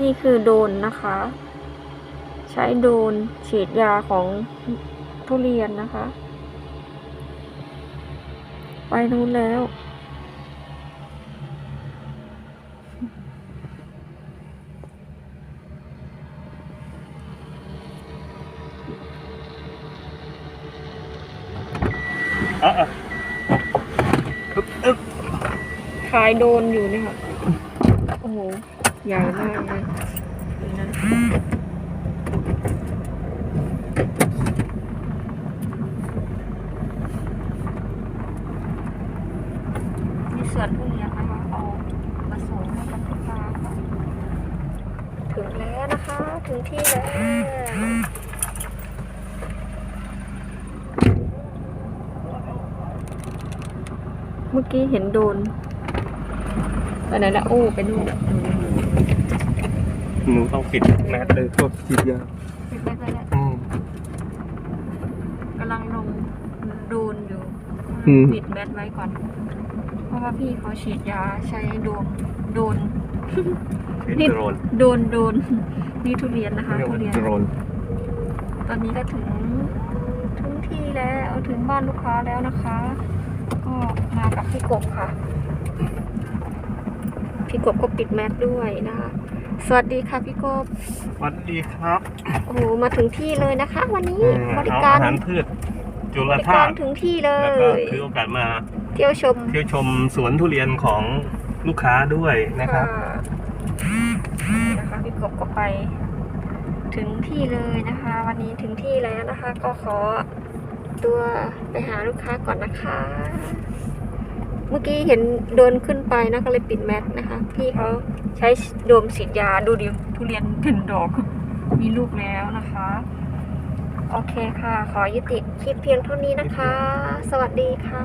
นี่คือโดรนนะคะ ใช้โดรนฉีดยาของทุเรียนนะคะ ไปนู้นแล้วอะอะอึ๊บอึ๊บขายโดรนอยู่เนี่ยค่ะ โอ้โห ใหญ่มากเลยนะมีสวนทุเรียนนะคะเอามาส่งให้กับลูกค้าถึงแล้วนะคะ ถึงที่แล้วเมื่อกี้เห็นโดนไปไหนละโอ้ ไปนู่น หนูต้องปิดแมสเลยพวกฉีดยาปิดไปไปแล้วอืม กำลังลงโดนอยู่อืม ปิดแมสไว้ก่อน เพราะว่าพี่เขาฉีดยาใช้โดนโดน เป็นโดรนโดนโดนนี่ทุเรียนนะคะเรียกทุว่าเรียน โดรนตอนนี้ก็ถึงถึงที่แล้วถึงบ้านลูกค้าแล้วนะคะ ก็มากับพี่กบค่ะ พี่กบก็ปิดแมสด้วยนะคะสวัสดีค่ะพี่กบสวัสดีครับโอ้โหมาถึงที่เลยนะคะ วันนี้อืมบริเอาการอาหารพืชจุลบริธาการตุถึงที่เลแล้วก็ย ถือโอกาสมาเที่ยวชมเที่ยวชมสวนทุเรียนของลูกค้าด้วยนะครับ ค่ะนะคะพี่กบก็ไป ถึงที่เลยนะคะ วันนี้ถึงที่แล้วนะคะ ก็ขอตัวไปหาลูกค้าก่อนนะคะ เมื่อกี้เห็นโดนขึ้นไปนะก็เลยปิดแมสนะคะ พี่เขาใช้โดมฉีดยาดูดิทุเรียนเป็นดอก มีลูกแล้วนะคะ โอเคค่ะ ขอยุติคลิปเพียงเท่านี้นะคะ สวัสดีค่ะ